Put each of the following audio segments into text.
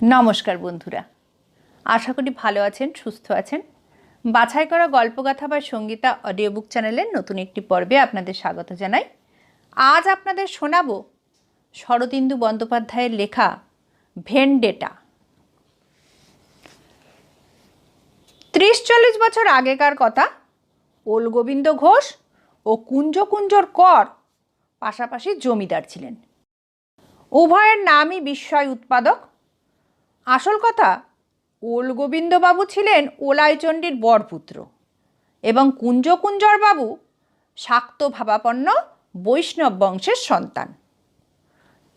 নমস্কার বন্ধুরা। আশা করি ভালো আছেন, সুস্থ আছেন। বাছাই করা গল্পগাথা বা সঙ্গীতা অডিও বুক চ্যানেলের নতুন একটি পর্বে আপনাদের স্বাগত জানাই। আজ আপনাদের শোনাবো শরদিন্দু বন্দ্যোপাধ্যায়ের লেখা ভেনডেটা। ত্রিশ চল্লিশ বছর আগেকার কথা ওল গোবিন্দ ঘোষ ও কুঞ্জ কুঞ্জর কর পাশাপাশি জমিদার ছিলেন। উভয়ের নামই বিস্ময় উৎপাদক। আসল কথা, ওল গোবিন্দবাবু ছিলেন ওলাইচণ্ডীর বরপুত্র এবং কুঞ্জ কুঞ্জর বাবু শাক্ত ভাবাপন্ন বৈষ্ণব বংশের সন্তান।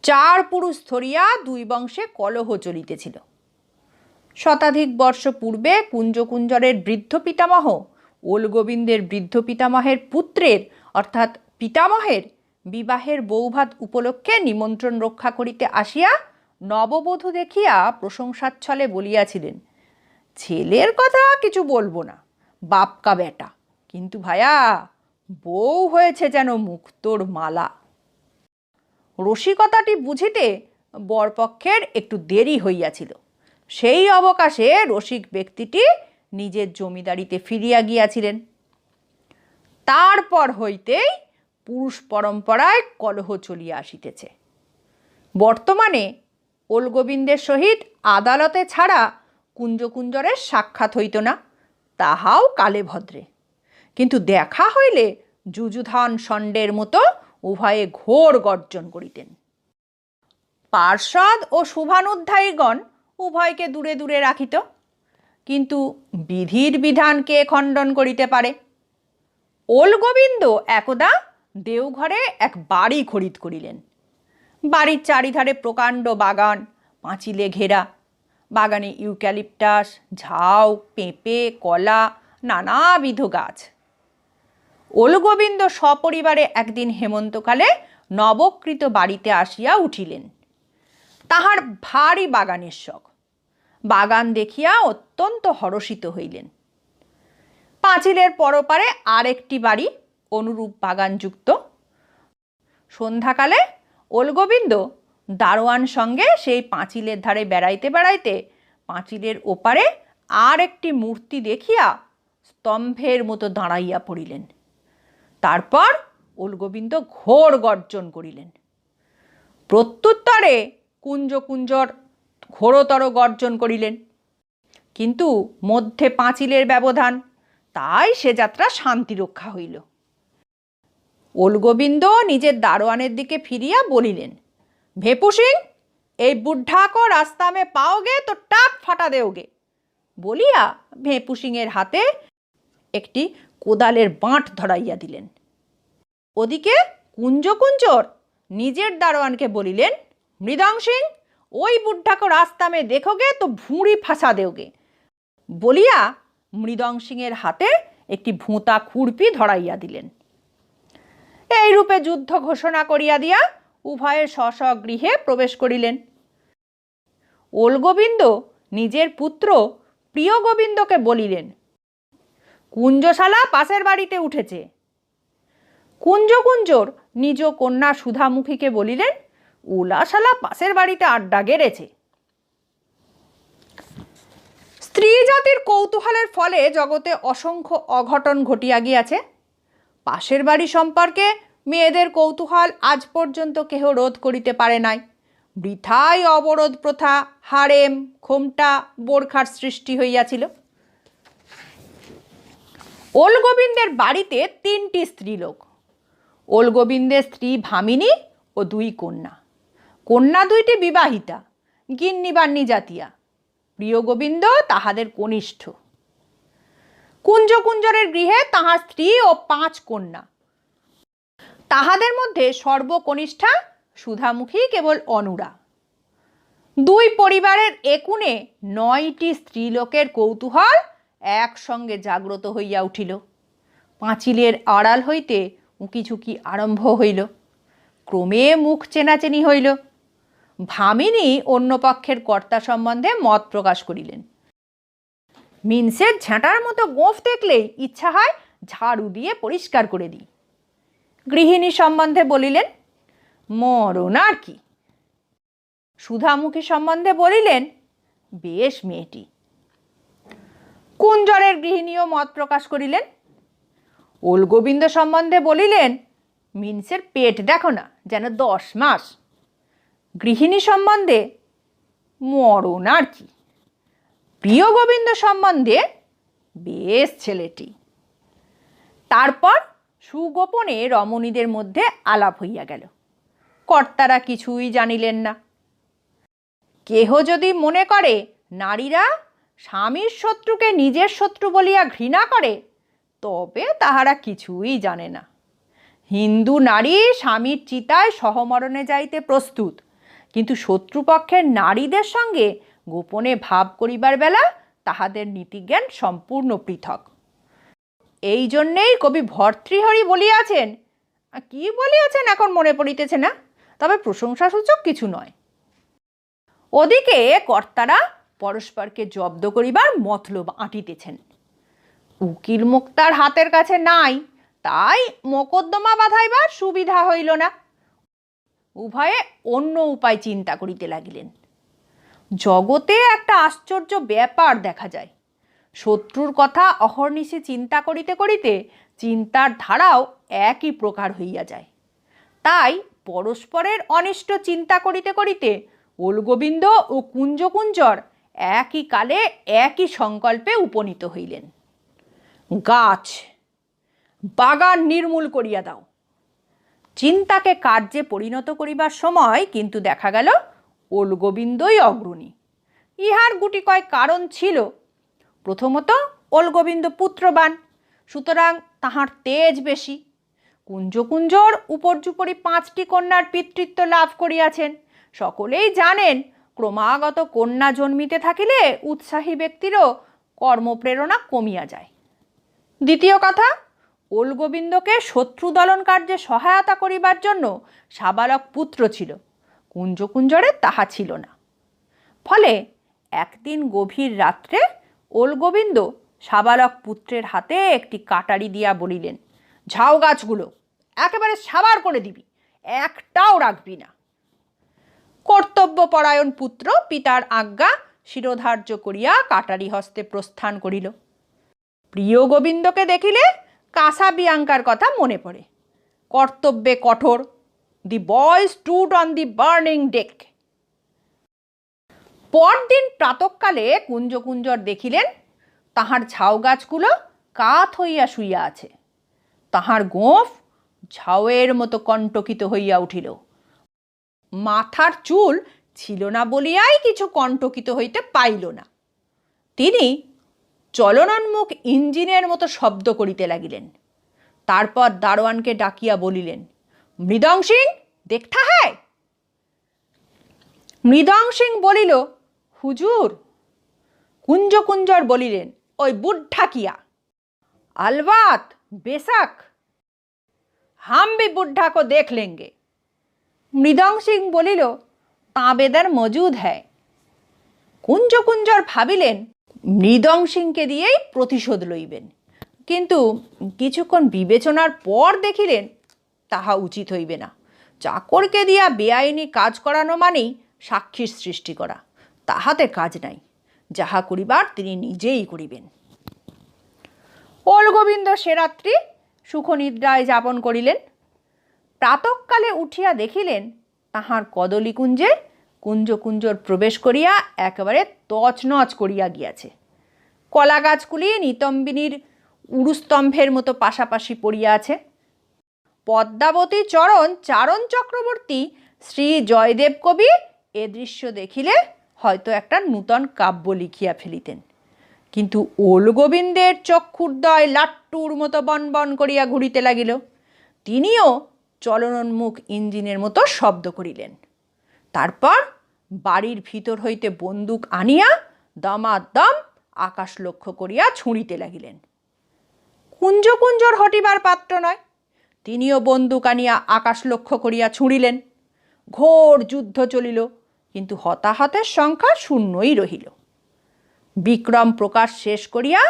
চার পুরুষ ধরিয়া দুই বংশে কলহ চলিতেছিল। শতাধিক বর্ষ পূর্বে কুঞ্জ কুঞ্জরের বৃদ্ধ পিতামহ, ওল গোবিন্দের বৃদ্ধ পিতামহের পুত্রের, অর্থাৎ পিতামহের, বিবাহের বৌভাত উপলক্ষে নিমন্ত্রণ রক্ষা করিতে আসিয়া নববধূ দেখিয়া প্রশংসাচ্ছলে বলিয়াছিলেন, ছেলের কথা কিছু বলব না, বাপকা বেটা কিন্তু ভায়া, বউ হয়েছে যেন মুক্তোর মালা। রসিকতাটি বুঝিতে বরপক্ষের একটু দেরি হইয়াছিল। সেই অবকাশে রসিক ব্যক্তিটি নিজের জমিদারিতে ফিরিয়া গিয়াছিলেন। তারপর হইতেই পুরুষ পরম্পরায় কলহ চলিয়া আসিতেছে। বর্তমানে ওলগোবিন্দের সহিত আদালতে ছাড়া কুঞ্জকুঞ্জরের সাক্ষাৎ হইত না, তাহাও কালে ভদ্রে কিন্তু দেখা হইলে যুযুধান ষণ্ডের মতো উভয়ে ঘোর গর্জন করিতেন। পার্ষদ ও শুভানুধ্যায়ীগণ উভয়কে দূরে দূরে রাখিত, কিন্তু বিধির বিধান কে খণ্ডন করিতে পারে? ওল গোবিন্দ একদা দেওঘরে এক বাড়ি খরিদ করিলেন। বাড়ির চারিধারে প্রকাণ্ড বাগান, পাঁচিলে ঘেরা। বাগানে ইউক্যালিপটাস, ঝাউ, পেঁপে, কলা, নানাবিধ গাছ। ওলগোবিন্দ সপরিবারে একদিন হেমন্তকালে নবকৃত বাড়িতে আসিয়া উঠিলেন। তাহার ভারী বাগানের শখ। বাগান দেখিয়া অত্যন্ত হরষিত হইলেন। পাঁচিলের পরপারে আরেকটি বাড়ি, অনুরূপ বাগানযুক্ত। সন্ধ্যাকালে ওলগোবিন্দ দারোয়ান সঙ্গে সেই পাঁচিলের ধারে বেড়াইতে বেড়াইতে পাঁচিলের ওপারে আর একটি মূর্তি দেখিয়া স্তম্ভের মতো দাঁড়াইয়া পড়িলেন। তারপর ওলগোবিন্দ ঘোর গর্জন করিলেন। প্রত্যুত্তরে কুঞ্জ কুঞ্জর ঘোরতর গর্জন করিলেন। কিন্তু মধ্যে পাঁচিলের ব্যবধান, তাই সে যাত্রা শান্তি রক্ষা হইল। ওলগোবিন্দ নিজের দারোয়ানের দিকে ফিরিয়া বলিলেন, ভেপু সিং, এই বুঢ়াকো রাস্তা মে পাওগে তো টাক ফাটা দেওগে। বলিয়া ভেপু সিংয়ের হাতে একটি কোদালের বাঁট ধরাইয়া দিলেন। ওদিকে কুঞ্জ কুঞ্জর নিজের দারোয়ানকে বলিলেন, মৃদং সিং, ওই বুঢ়াকো রাস্তা মে দেখোগে তো ভুঁড়ি ফাঁসা দেওগে। বলিয়া মৃদং সিংয়ের হাতে একটি ভোঁতা খুরপি ধরাইয়া দিলেন। এই রূপে যুদ্ধ ঘোষণা করিয়া দিয়া উভয়ের স্ব স্ব গৃহে প্রবেশ করিলেন। ওলগোবিন্দ নিজের পুত্র প্রিয় গোবিন্দকে বলিলেন, কুঞ্জশালা পাশের বাড়িতে উঠেছে। কুঞ্জ কুঞ্জর নিজ কন্যা সুধামুখীকে বলিলেন, উলাশালা পাশের বাড়িতে আড্ডা গেড়েছে। স্ত্রী জাতির কৌতূহলের ফলে জগতে অসংখ্য অঘটন ঘটিয়া গিয়াছে। পাশের বাড়ি সম্পর্কে মেয়েদের কৌতূহল আজ পর্যন্ত কেহ রোধ করিতে পারে নাই। বৃথাই অবরোধ প্রথা হারেম খোমটা বোরখার সৃষ্টি হইয়াছিল। ওল গোবিন্দের বাড়িতে তিনটি স্ত্রীলোক। ওল গোবিন্দের স্ত্রী ভামিনী ও দুই কন্যা। কন্যা দুইটি বিবাহিতা, গিন্নি বান্নি জাতিয়া প্রিয় গোবিন্দ তাহাদের কনিষ্ঠ। কুঞ্জ কুঞ্জরের গৃহে তাহার স্ত্রী ও পাঁচ কন্যা। তাহাদের মধ্যে সর্বকনিষ্ঠা সুধামুখী কেবল অনুরা। দুই পরিবারের একুনে নয়টি স্ত্রীলোকের কৌতূহল একসঙ্গে জাগ্রত হইয়া উঠিল। পাঁচিলের আড়াল হইতে উঁকিঝুঁকি আরম্ভ হইল। ক্রমে মুখ চেনাচেনি হইল। ভামিনী অন্য পক্ষের কর্তা সম্বন্ধে মত প্রকাশ করিলেন। মিনসের ঝাঁটার মতো গোঁফ দেখলেই ইচ্ছা হয় ঝাড়ু দিয়ে পরিষ্কার করে দিই। গৃহিণী সম্বন্ধে বলিলেন, মরণ আর কি? সুধামুখী সম্বন্ধে বলিলেন, বেশ মেয়েটি। কুঞ্জরের গৃহিণীও মত প্রকাশ করিলেন, ওলগোবিন্দ সম্বন্ধে বলিলেন, মিনসের পেট দেখো না, যেন দশ মাস। গৃহিণী সম্বন্ধে, মরণ আর কি? প্রিয় গোবিন্দ সম্বন্ধে বেশ ছেলেটি। তারপর সুগোপনে রমণীদের মধ্যে আলাপ হইয়া গেল। কর্তারা কিছুই জানিলেন না। কেহ যদি মনে করে, নারীরা স্বামীর শত্রুকে নিজের শত্রু বলিয়া ঘৃণা করে, তবে তাহারা কিছুই জানে না। হিন্দু নারী স্বামীর চিতায় সহমরণে যাইতে প্রস্তুত, কিন্তু শত্রুপক্ষের নারীদের সঙ্গে গোপনে ভাব করিবার বেলা তাহাদের নীতিজ্ঞান সম্পূর্ণ পৃথক। এই জন্যেই কবি ভর্তৃহরি বলিয়াছেন কি বলিয়াছেন এখন মনে পড়িতেছে না, তবে প্রশংসাসূচক কিছু নয়। ওদিকে কর্তারা পরস্পরকে জব্দ করিবার মতলব আঁটিতেছেন। উকিল মুক্তার হাতের কাছে নাই, তাই মোকদ্দমা বাঁধাইবার সুবিধা হইল না। উভয়ে অন্য উপায় চিন্তা করিতে লাগিলেন। জগতে একটা আশ্চর্য ব্যাপার দেখা যায়। শত্রুর কথা অহর্নিশি চিন্তা করিতে করিতে চিন্তার ধারাও একই প্রকার হইয়া যায়। তাই পরস্পরের অনিষ্ট চিন্তা করিতে করিতে ওলগোবিন্দ ও কুঞ্জকুঞ্জর একই কালে একই সংকল্পে উপনীত হইলেন। গাছ, বাগান নির্মূল করিয়া দাও। চিন্তাকে কার্যে পরিণত করিবার সময় কিন্তু দেখা গেল ওলগোবিন্দই অগ্রণী। ইহার গুটি কয় কারণ ছিল? প্রথমত ওলগোবিন্দ পুত্রবান, সুতরাং তাহার তেজ বেশি। কুঞ্জকুঞ্জর উপর্যুপরি পাঁচটি কন্যার পিতৃত্ব লাভ করিয়াছেন। সকলেই জানেন, ক্রমাগত কন্যা জন্মিতে থাকিলে উৎসাহী ব্যক্তিরও কর্মপ্রেরণা কমিয়া যায়। দ্বিতীয় কথা ওলগোবিন্দকে শত্রু দলন কার্যে সহায়তা করিবার জন্য সাবালক পুত্র ছিল। কুঞ্জকুঞ্জরে তাহা ছিল না। ফলে একদিন গভীর রাত্রে ওল গোবিন্দ সাবালক পুত্রের হাতে একটি কাটারি দিয়া বলিলেন ঝাউ গাছগুলো, একেবারে সাবার করে দিবি, একটাও রাখবি না। কর্তব্যপরায়ণ পুত্র পিতার আজ্ঞা শিরোধার্য করিয়া কাটারি হস্তে প্রস্থান করিল। প্রিয় গোবিন্দকে দেখিলে কাঁসা বিয়াঙ্কার কথা মনে পড়ে। কর্তব্যে কঠোর the boy stood on the burning deck পরদিন প্রাতকালে কুঞ্জ কুঞ্জর দেখিলেন, তাহার ঝাউ গাছগুলো কাত হইয়া শুইয়া আছে। তাহার গোঁফ ঝাউয়ের মতো কণ্টকিত হইয়া উঠিল। মাথার চুল ছিল না বলিয়াই কিছু কণ্টকিত হইতে পাইল না। তিনি চলনোন্মুখ ইঞ্জিনের মতো শব্দ করিতে লাগিলেন। তারপর দারোয়ানকে ডাকিয়া বলিলেন মৃদং সিং দেখতে হ্যায় মৃদং সিং বলিল, হুজুর কুঞ্জ কুঞ্জর বলিলেন, ওই বুদ্ধা কিয়া? আলবাত, বেশাক হাম বি বুদ্ধা কো দেখ লেঙ্গে। মৃদং সিং বলিল, তাঁবেদার মজুদ হ্যায়। কুঞ্জ কুঞ্জর ভাবিলেন মৃদং সিংকে দিয়েই প্রতিশোধ লইবেন। কিন্তু কিছুক্ষণ বিবেচনার পর দেখিলেন তাহা উচিত হইবে না। চাকরকে দিয়া বেআইনি কাজ করানো মানেই সাক্ষীর সৃষ্টি করা, তাহাতে কাজ নাই, যাহা করিবার তিনি নিজেই করিবেন। ওলগোবিন্দ সে রাত্রি সুখনিদ্রায় যাপন করিলেন। প্রাতকালে উঠিয়া দেখিলেন তাহার কদলীকুঞ্জে কুঞ্জ কুঞ্জর প্রবেশ করিয়া একেবারে তছনছ করিয়া গিয়াছে। কলা গাছগুলি নিতম্বিনীর উরুস্তম্ভের মতো পাশাপাশি পড়িয়া আছে। পদ্মাবতী চরণ চারণ চক্রবর্তী শ্রী জয়দেব কবি এ দৃশ্য দেখিলে হয়তো একটা নূতন কাব্য লিখিয়া ফেলিতেন। কিন্তু ওল গোবিন্দের চক্ষুর্দয় লাট্টুর মতো বনবন করিয়া ঘুরিতে লাগিল। তিনিও চলনোন্মুখ ইঞ্জিনের মতো শব্দ করিলেন। তারপর বাড়ির ভিতর হইতে বন্দুক আনিয়া দমাদম আকাশ লক্ষ্য করিয়া ছুঁড়িতে লাগিলেন। কুঞ্জ কুঞ্জর হটিবার পাত্র নয় তিনিও বন্দুক আনিয়া আকাশ লক্ষ্য করিয়া ছুঁড়িলেন। ঘোর যুদ্ধ চলিল, কিন্তু হতাহতের সংখ্যা শূন্যই রহিল। বিক্রম প্রকাশ শেষ করিয়া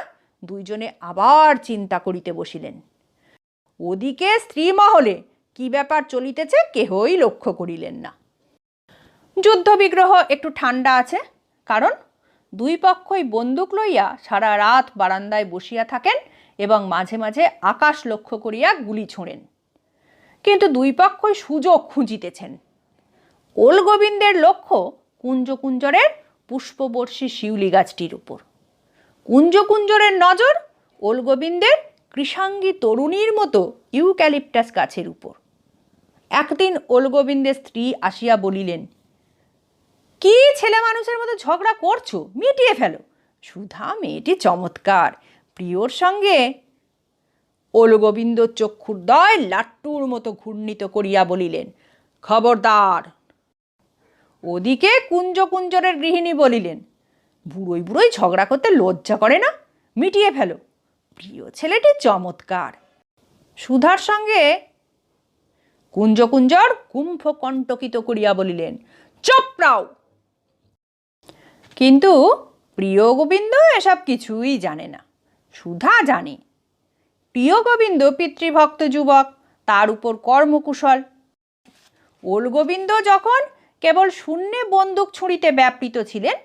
দুইজনে আবার চিন্তা করিতে বসিলেন। ওদিকে স্ত্রী মহলে কি ব্যাপার চলিতেছে কেহই লক্ষ্য করিলেন না। যুদ্ধ বিগ্রহ একটু ঠান্ডা আছে, কারণ দুই পক্ষই বন্দুক লইয়া সারা রাত বারান্দায় বসিয়া থাকেন এবং মাঝে মাঝে আকাশ লক্ষ্য করিয়া গুলি ছোঁড়েন। কিন্তু দুই পক্ষই সুযোগ খুঁজিতেছেন। ওল গোবিন্দের লক্ষ্য কুঞ্জকুঞ্জরের পুষ্পবর্ষী শিউলি গাছটির উপর। কুঞ্জকুঞ্জরের নজর ওল গোবিন্দের কৃষাঙ্গী তরুণীর মতো ইউক্যালিপটাস গাছের উপর। একদিন ওল গোবিন্দের স্ত্রী আসিয়া বলিলেন, কি ছেলে মানুষের মতো ঝগড়া করছ? মিটিয়ে ফেলো। সুধা মেয়েটি চমৎকার। প্রিয়র সঙ্গে ওলগোবিন্দ চক্ষুর্দয় লাট্টুর মতো ঘূর্ণিত করিয়া বলিলেন, খবরদার। ওদিকে কুঞ্জ কুঞ্জরের গৃহিণী বলিলেন, বুড়োই বুড়োই ঝগড়া করতে লজ্জা করে না? মিটিয়ে ফেলো। প্রিয় ছেলেটি চমৎকার। সুধার সঙ্গে কুঞ্জ কুঞ্জর কুম্ভ কণ্টকিত করিয়া বলিলেন চপ্রাও কিন্তু প্রিয় গোবিন্দ এসব কিছুই জানে না। সুধা জানে। প্রিয় গোবিন্দ পিতৃভক্ত যুবক, তার উপর কর্মকুশল। ওল গোবিন্দ যখন কেবল শূন্যে বন্দুক ছুঁড়িতে ব্যাপৃত ছিলেন,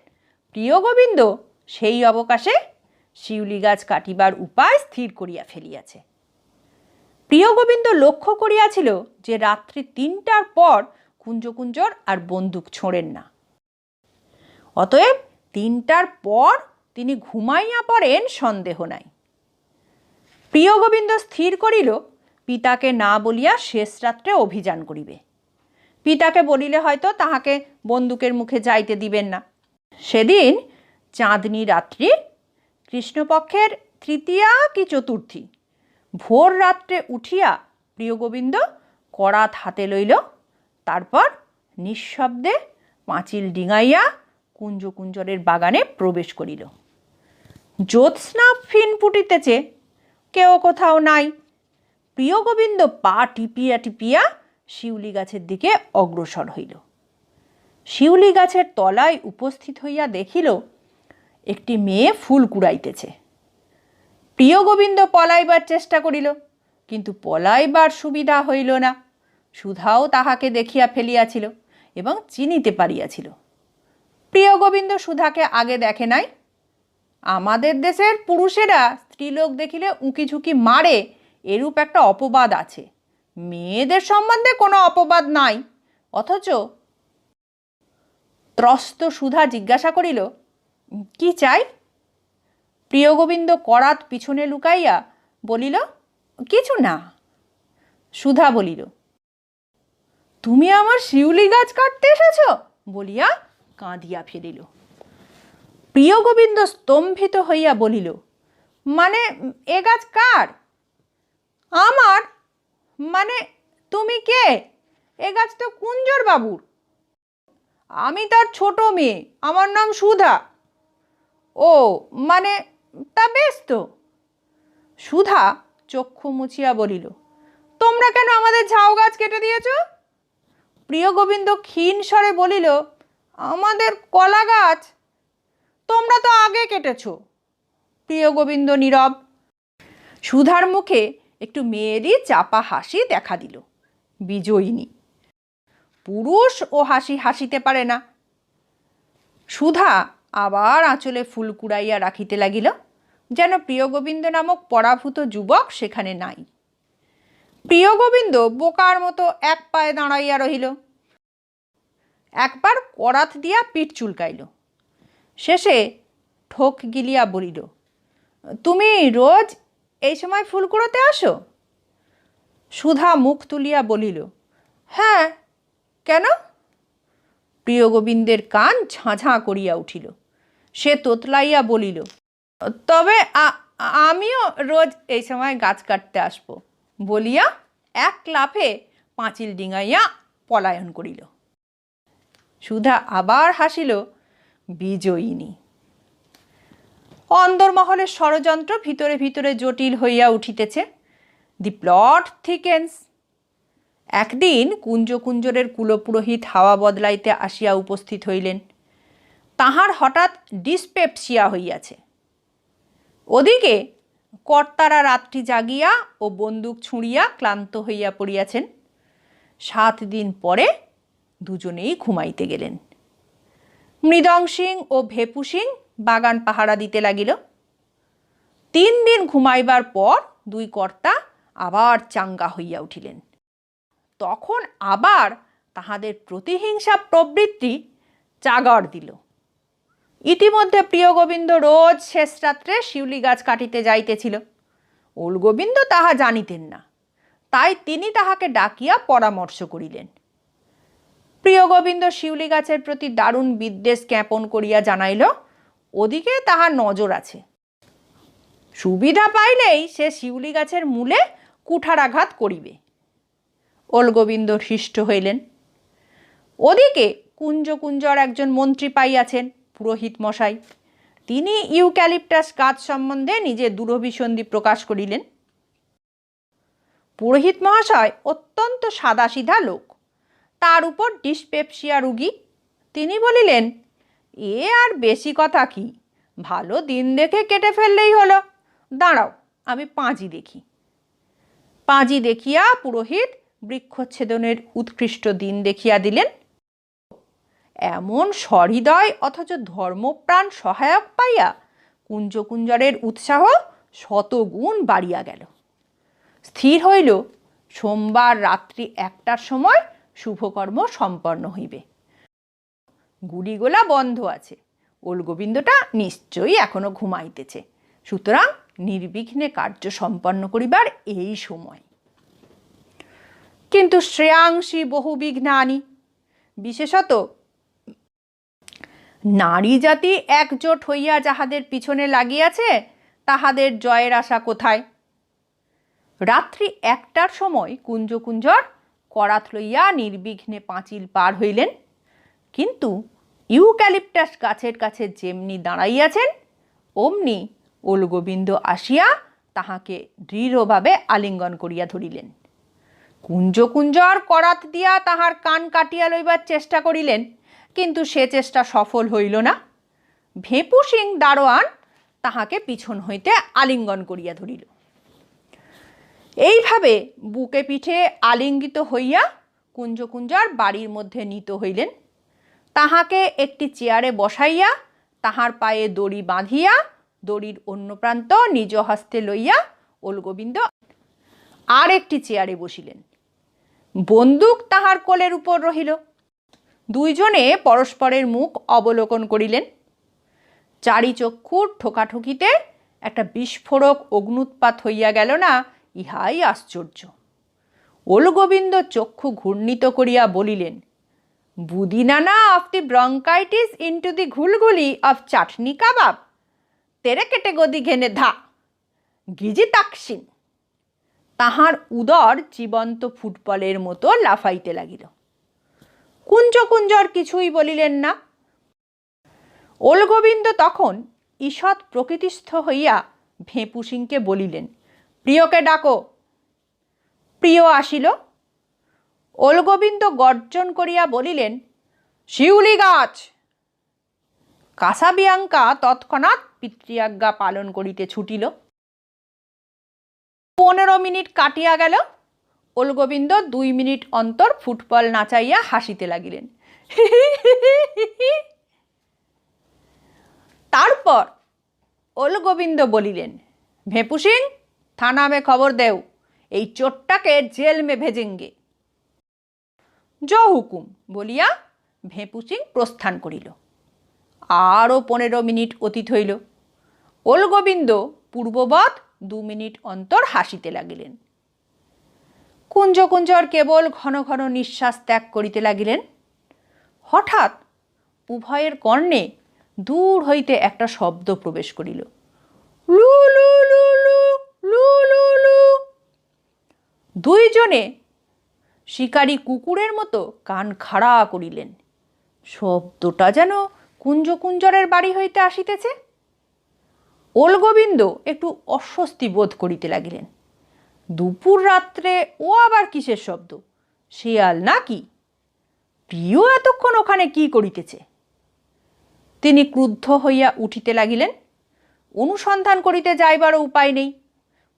প্রিয় গোবিন্দ সেই অবকাশে শিউলি গাছ কাটিবার উপায় স্থির করিয়া ফেলিয়াছে। প্রিয় গোবিন্দ লক্ষ্য করিয়াছিল যে রাত্রি তিনটার পর কুঞ্জকুঞ্জর আর বন্দুক ছোঁড়েন না। অতএব তিনটার পর তিনি ঘুমাইয়া পড়েন সন্দেহ নাই। প্রিয় গোবিন্দ স্থির করিল, পিতাকে না বলিয়া শেষ রাত্রে অভিযান করিবে। পিতাকে বলিলে হয়তো তাহাকে বন্দুকের মুখে যাইতে দিবেন না। সেদিন চাঁদনি রাত্রি, কৃষ্ণপক্ষের তৃতীয়া কি চতুর্থী, ভোর রাত্রে উঠিয়া প্রিয় গোবিন্দ করাত হাতে লইল, তারপর নিঃশব্দে পাঁচিল ডিঙাইয়া কুঞ্জ কুঞ্জরের বাগানে প্রবেশ করিল। জ্যোৎস্না ফিন ফুটিতেছে কেউ কোথাও নাই। প্রিয় গোবিন্দ পা টিপিয়া টিপিয়া শিউলি গাছের দিকে অগ্রসর হইল। শিউলি গাছের তলায় উপস্থিত হইয়া দেখিল, একটি মেয়ে ফুল কুড়াইতেছে। প্রিয় গোবিন্দ পলাইবার চেষ্টা করিল, কিন্তু পলাইবার সুবিধা হইল না। সুধাও তাহাকে দেখিয়া ফেলিয়াছিল এবং চিনিতে পারিয়াছিল। প্রিয় গোবিন্দ সুধাকে আগে দেখে নাই আমাদের দেশের পুরুষেরা স্ত্রীলোক দেখিলে উঁকি ঝুঁকি মারে, এরূপ একটা অপবাদ আছে। মেয়েদের সম্বন্ধে কোনো অপবাদ নাই। অথচ ত্রস্ত সুধা জিজ্ঞাসা করিল, কি চাই? প্রিয় গোবিন্দ করাত পিছনে লুকাইয়া বলিল, কিছু না। সুধা বলিল, তুমি আমার শিউলি গাছ কাটতে এসেছ? বলিয়া কাঁদিয়া ফেলিল। প্রিয় গোবিন্দ স্তম্ভিত হইয়া বলিল মানে এ গাছ কার? আমার? মানে তুমি কে? এ গাছ তো কুঞ্জর বাবুর। আমি তার ছোট মেয়ে, আমার নাম সুধা। ও মানে তা বেশ তো। সুধা চক্ষু মুছিয়া বলিল, তোমরা কেন আমাদের ঝাউ গাছ কেটে দিয়েছ? প্রিয় গোবিন্দ ক্ষীণ স্বরে বলিল, আমাদের কলা গাছ তোমরা তো আগে কেটেছ। প্রিয় গোবিন্দ নীরব, সুধার মুখে একটু মেয়েরই চাপা হাসি দেখা দিল, বিজয়িনী। পুরুষ ও হাসি হাসিতে পারে না। সুধা আবার আঁচলে ফুল কুড়াইয়া রাখিতে লাগিল, যেন প্রিয় গোবিন্দ নামক পরাভূত যুবক সেখানে নাই। প্রিয় গোবিন্দ বোকার মতো এক পায়ে দাঁড়াইয়া রহিল, একবার করাত দিয়া পিঠ চুলকাইল। শেষে ঠোক গিলিয়া বলিল, তুমি রোজ এই সময় ফুল কুড়োতে আসো? সুধা মুখ তুলিয়া বলিল হ্যাঁ কেন? প্রিয় গোবিন্দের কান ঝাঁঝাঁ করিয়া উঠিল। সে তোতলাইয়া বলিল, তবে আমিও রোজ এই সময় গাছ কাটতে আসব বলিয়া এক লাফে পাঁচিল ডিঙাইয়া পলায়ন করিল। সুধা আবার হাসিল বিজয়িনী। অন্দরমহলের ষড়যন্ত্র ভিতরে ভিতরে জটিল হইয়া উঠিতেছে। দি প্লট থিকেন্স। একদিন কুঞ্জ কুঞ্জরের কুলপুরোহিত হাওয়া বদলাইতে আসিয়া উপস্থিত হইলেন। তাহার হঠাৎ ডিসপেপসিয়া হইয়াছে। ওদিকে কর্তারা রাত্রি জাগিয়া ও বন্দুক ছুঁড়িয়া ক্লান্ত হইয়া পড়িয়াছেন। সাত দিন পরে দুজনেই ঘুমাইতে গেলেন। মৃদং সিং ও ভেপু সিং বাগান পাহারা দিতে লাগিল। তিন দিন ঘুমাইবার পর দুই কর্তা আবার চাঙ্গা হইয়া উঠিলেন। তখন আবার তাহাদের প্রতিহিংসা প্রবৃত্তি চাগর দিল। ইতিমধ্যে প্রিয় গোবিন্দ রোজ শেষ রাত্রে শিউলি গাছ কাটিতে যাইতেছিল। ওল গোবিন্দ তাহা জানিতেন না। তাই তিনি তাহাকে ডাকিয়া পরামর্শ করিলেন। প্রিয় গোবিন্দ, শিউলি গাছের প্রতি দারুণ বিদ্বেষ জ্ঞাপন করিয়া জানাইল, ওদিকে তাহার নজর আছে। সুবিধা পাইলেই সে শিউলি গাছের মূলে কুঠারাঘাত করিবে। ওলগোবিন্দ হৃষ্ট হইলেন। ওদিকে কুঞ্জ কুঞ্জর একজন মন্ত্রী পাইয়াছেন পুরোহিত মশাই তিনি ইউক্যালিপটাস গাছ সম্বন্ধে নিজে দূরভিসন্ধি প্রকাশ করিলেন। পুরোহিত মহাশয় অত্যন্ত সাদাসিধা লোক। তার উপর ডিসপেপসিয়া রুগী। তিনি বলিলেন, এ আর বেশি কথা কি? ভালো দিন দেখে কেটে ফেললেই হলো। দাঁড়াও, আমি পাঁজি দেখি। পাঁজি দেখিয়া পুরোহিত বৃক্ষচ্ছেদনের উৎকৃষ্ট দিন দেখিয়া দিলেন। এমন সহৃদয় অথচ ধর্মপ্রাণ সহায়ক পাইয়া কুঞ্জকুঞ্জরের উৎসাহ শতগুণ বাড়িয়া গেল। স্থির হইল, সোমবার রাত্রি একটার সময় শুভকর্ম সম্পন্ন হইবে। গুড়িগোলা বন্ধ আছে। ওলগোবিন্দটা নিশ্চয়ই এখনও ঘুমাইতেছে। সুতরাং নির্বিঘ্নে কার্য সম্পন্ন করিবার এই সময়। কিন্তু শ্রেয়াংশী বহু বিঘ্নানি বিশেষত নারী জাতি একজোট হইয়া যাহাদের পিছনে লাগিয়াছে, তাহাদের জয়ের আশা কোথায়? রাত্রি একটার সময় কুঞ্জকুঞ্জর করাত লইয়া নির্বিঘ্নে পাঁচিল পার হইলেন। কিন্তু ইউক্যালিপটাস গাছের কাছে যেমনি দাঁড়াইয়াছেন, অমনি ওলগোবিন্দ আসিয়া তাহাকে দৃঢ়ভাবে আলিঙ্গন করিয়া ধরিলেন। কুঞ্জ কুঞ্জর করাত দিয়া তাহার কান কাটিয়া লইবার চেষ্টা করিলেন, কিন্তু সে চেষ্টা সফল হইল না। ভেপু সিং দারোয়ান তাহাকে পিছন হইতে আলিঙ্গন করিয়া ধরিল। এইভাবে বুকে পিঠে আলিঙ্গিত হইয়া কুঞ্জকুঞ্জার বাড়ির মধ্যে নিত হইলেন। তাহাকে একটি চেয়ারে বসাইয়া তাহার পায়ে দড়ি বাঁধিয়া দড়ির অন্য প্রান্ত নিজ হস্তে লইয়া ওলগোবিন্দ আর একটি চেয়ারে বসিলেন। বন্দুক তাহার কোলের উপর রহিল। দুইজনে পরস্পরের মুখ অবলোকন করিলেন। চারি চক্ষুর ঠোকাঠুকিতে একটা বিস্ফোরক অগ্নুৎপাত হইয়া গেল না ইহাই আশ্চর্য। ওলগোবিন্দ চক্ষু ঘূর্ণিত করিয়া বলিলেন বুদিনানা of the bronchitis into the ঘুলগুলি of chutney কাবাব। তেরে কেটে গদি ঘেনে ধা। গিজি তাকসিন তাহার উদর জীবন্ত ফুটবলের মতো লাফাইতে লাগিল। কুঞ্জ কুঞ্জর কিছুই বলিলেন না। ওলগোবিন্দ তখন ঈষৎ প্রকৃতিস্থ হইয়া ভেঁপু সিংকে বলিলেন প্রিয়কে ডাকো। প্রিয় আসিল। ওলগোবিন্দ গর্জন করিয়া বলিলেন, শিউলি গাছ! কাসাবিয়াঙ্কা তৎক্ষণাৎ পিতৃয়াজ্ঞা পালন করিতে ছুটিল। পনেরো মিনিট কাটিয়া গেল। ওলগোবিন্দ দুই মিনিট অন্তর ফুটবল নাচাইয়া হাসিতে লাগিলেন। তারপর ওলগোবিন্দ বলিলেন, ভেপু সিং থানা মে খবর দেও। এই চোরটাকে জেল মে ভেজেঙ্গে। জ হুকুম, বলিয়া ভেপু সিং প্রস্থান করিল। আরও পনেরো মিনিট অতীত হইল। ওলগোবিন্দ পূর্ববৎ দু মিনিট অন্তর হাসিতে লাগিলেন। কুঞ্জ কুঞ্জর কেবল ঘন ঘন নিঃশ্বাস ত্যাগ করিতে লাগিলেন। হঠাৎ উভয়ের কর্ণে দূর হইতে একটা শব্দ প্রবেশ করিল। লু লু লু লু লু দুইজনে শিকারী কুকুরের মতো কান খাড়া করিলেন। শব্দটা যেন কুঞ্জ কুঞ্জরের বাড়ি হইতে আসিতেছে। ওলগোবিন্দ একটু অস্বস্তি বোধ করিতে লাগিলেন। দুপুর রাত্রে ও আবার কিসের শব্দ? শিয়াল নাকি? প্রিয় এতক্ষণ ওখানে কি করিতেছে? তিনি ক্রুদ্ধ হইয়া উঠিতে লাগিলেন। অনুসন্ধান করিতে যাইবারও উপায় নেই।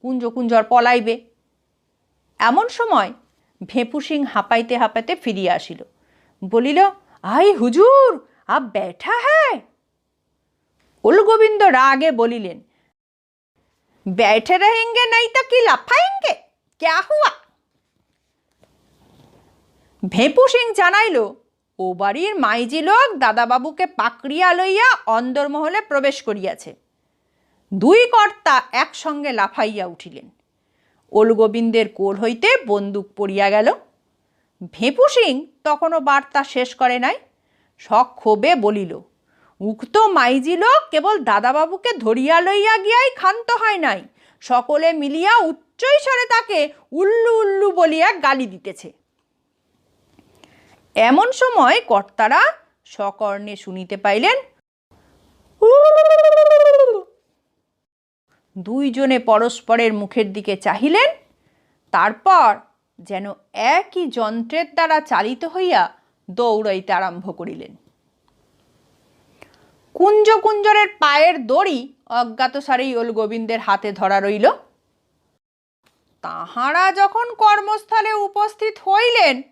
কুঞ্জ কুঞ্জর পলাইবে। এমন সময় ভেঁপু সিং হাঁপাইতে হাঁপাইতে ফিরিয়া আসিল। বলিল আই হুজুর, আপ ব্যাঠা হ্যায়? গোবিন্দ রাগে বলিলেন, ব্যাঠে রেঙ্গে নাই তো কি লাফায়েঙ্গে ক্যা হুয়া? ভেঁপু সিং জানাইল, ও বাড়ির মাইজি লোক দাদাবাবুকে পাকড়িয়া লইয়া অন্দরমহলে প্রবেশ করিয়াছে। দুই কর্তা একসঙ্গে লাফাইয়া উঠিলেন। ওলগোবিন্দের কোল হইতে বন্দুক পড়িয়া গেল। ভেপু সিং তখনও বার্তা শেষ করে নাই। শখ ক্ষোভে বলিল, উক্ত মাইজি লোক কেবল দাদাবাবুকে ধরিয়া লইয়া গিয়াই ক্ষান্ত হয় নাই। সকলে মিলিয়া উচ্চৈস্বরে তাকে উল্লু উল্লু বলিয়া গালি দিতেছে। এমন সময় কর্তারা সকর্ণে শুনিতে পাইলেন দুইজনে পরস্পরের মুখের দিকে চাহিলেন, তারপর যেন একই যন্ত্রের দ্বারা চালিত হইয়া দৌড়াইতে আরম্ভ করিলেন। কুঞ্জ কুঞ্জরের পায়ের দড়ি অজ্ঞাতসারেই ওল গোবিন্দের হাতে ধরা রইল। তাহারা যখন কর্মস্থলে উপস্থিত হইলেন,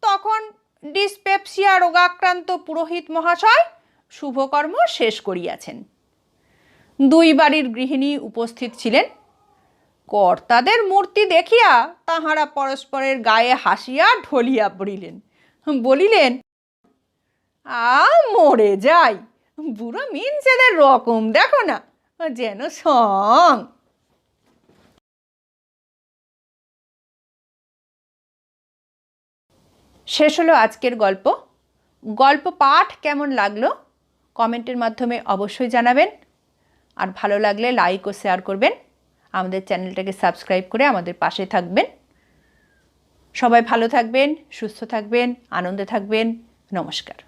তখন ডিসপেপসিয়া রোগাক্রান্ত পুরোহিত মহাশয় শুভকর্ম শেষ করিয়াছেন। দুই বাড়ির গৃহিণী উপস্থিত ছিলেন। কর্তাদের মূর্তি দেখিয়া তাহারা পরস্পরের গায়ে হাসিয়া ঢলিয়া পড়িলেন। বলিলেন, আ, মরে যাই। বুড়ো মিনছেদের রকম দেখো না, যেন সং। শেষ হলো আজকের গল্প। গল্প পাঠ কেমন লাগল? কমেন্টের মাধ্যমে অবশ্যই জানাবেন। আর ভালো লাগলে লাইক ও শেয়ার করবেন। আমাদের চ্যানেলটাকে সাবস্ক্রাইব করে আমাদের পাশে থাকবেন। সবাই ভালো থাকবেন, সুস্থ থাকবেন, আনন্দে থাকবেন। নমস্কার।